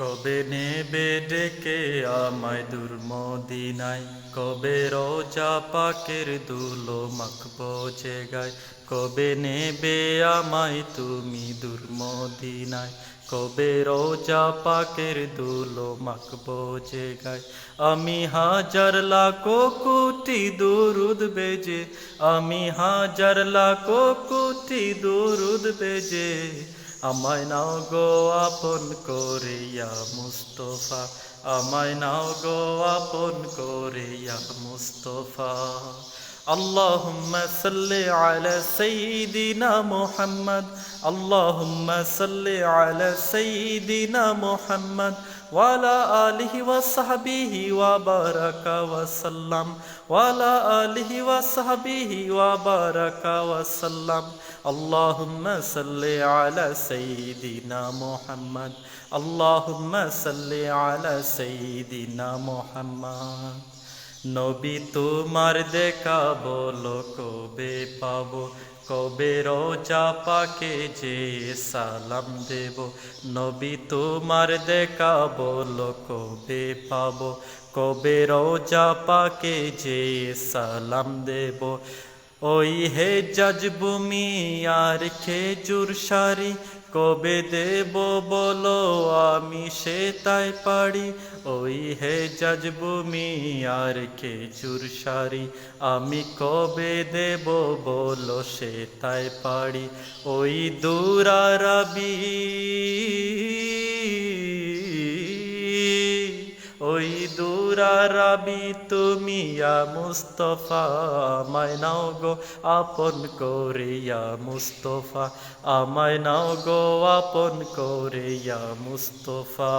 কবে নেবে ডেকে আমায় দুর্মদিনায় কবে রোজা পাকের দুলো মাখবো যে গায়? কবে নেবে আমায় তুমি দুর্মদিনায় কবে রোজা পাকের দুলো মাখবো যে গায়? আমি হাজার লাখো কোটি দুরুদ বেজে, আমি হাজার লাখো কোটি দুরুদ বেজে আমায় নাও গো আপন করিয়া মুস্তফা আমায় নাও গো আপন করিয়া মুস্তফা। اللهم صل على سيدنا محمد. اللهم صل على سيدنا محمد. وعلى آله وصحبه وبارك وسلم. وعلى آله وصحبه وبارك وسلم. اللهم صل على سيدنا محمد. اللهم صل على سيدنا محمد. নবী তোমার দেখা বলো, কবে পাব? কবে রোজা পাকে যে সালাম দেব? নবী তোমার দেখা বলো, কবে পাব? কবে রোজা পাকে যে সালাম দেব? ওই হে জজবুমি আর খেজুর সারি? কবে দেব বলো, আমি সে তাই পারি। ওই হে জজবুমি আর খেজুর সারি? আমি কবে দেব বলো, সে তাই পারি। ওই দূরারবি ওই দূরারবি তুমি ইয়া মুস্তফা, আমায় নাও গো আপন করিয়া মুস্তফা, আমায় নাও গো আপন করিয়া মুস্তফা।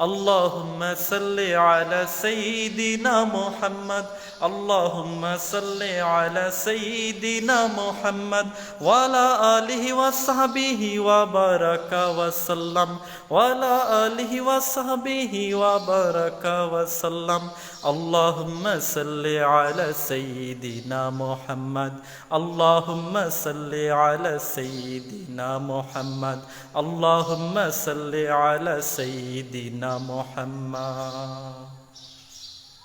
اللهم صل على سيدنا محمد. اللهم صل على سيدنا محمد. وعلى آله وصحبه وبارك وسلم. وعلى آله وصحبه وبارك وسلم. اللهم صل على سيدنا محمد. اللهم صل على سيدنا محمد. اللهم صل على سيدنا মোহাম্মা